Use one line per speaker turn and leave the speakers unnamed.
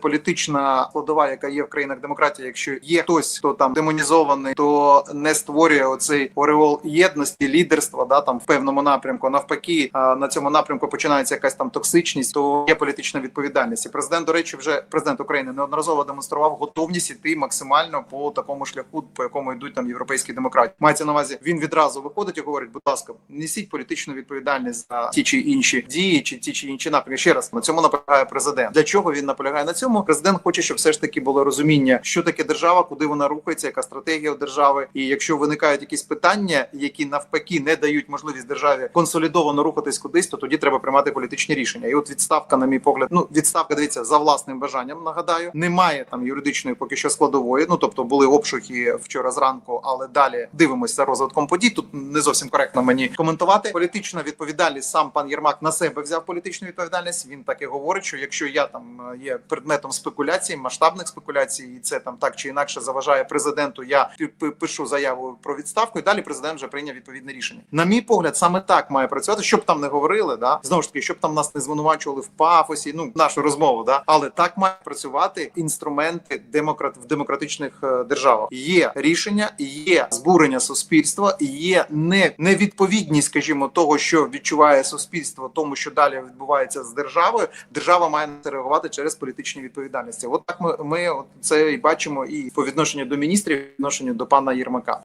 політична складова, яка є в країнах демократії. Якщо є хтось, хто там демонізований, то не створює оцей ореол єдності, лідерства, да там в певному напрямку. Навпаки, на цьому напрямку починається якась там токсичність, то є політична відповідальність. І президент, до речі, вже президент України неодноразово демонстрував готовність іти максимально по такому шляху, по якому йдуть там європейські демократи. Мається на увазі, він відразу виходить і говорить: будь ласка, несіть політичну відповідальність за ті чи інші дії, чи ті чи інші напрямки. Ще раз на цьому наполягає президент. Для чого він наполягає на цьому? Президент хоче, щоб все ж таки було розуміння, що таке держава, куди вона рухається, яка стратегія у держави. І якщо виникають якісь питання, які навпаки не дають можливість державі консолідовано рухатись кудись, то тоді треба приймати політичні рішення. І от відставка, на мій погляд, ну відставка дивіться за власним бажанням. Нагадаю, немає там юридичної поки що складової. Ну тобто були обшуки вчора зранку, але далі дивимося розвитком подій. Тут не зовсім коректно мені коментувати. Політична відповідальність сам пан Єрмак на себе взяв політичну відповідальність. Він так і говорить, що якщо я там е, є предметом спекуляцій, масштабних спекуляцій, і це там так чи інакше заважає президенту, я пишу заяву про відставку, і далі президент вже прийняв відповідне рішення. На мій погляд, саме так має працювати, щоб там не говорили, да знову ж таки, щоб там нас не звинувачували в пафосі. Ну нашу розмову, да, але так має працювати інструменти демократ в демократичних е, державах. Є рішення, є збурення суспільства, є не невідповідність, скажімо, того, що відчуває суспільство, тому що далі відбувається з державою. Держава має реагувати через політичні відповідальності. От так ми, ми це і бачимо і по відношенню до міністрів, відношенню до пана Єрмака.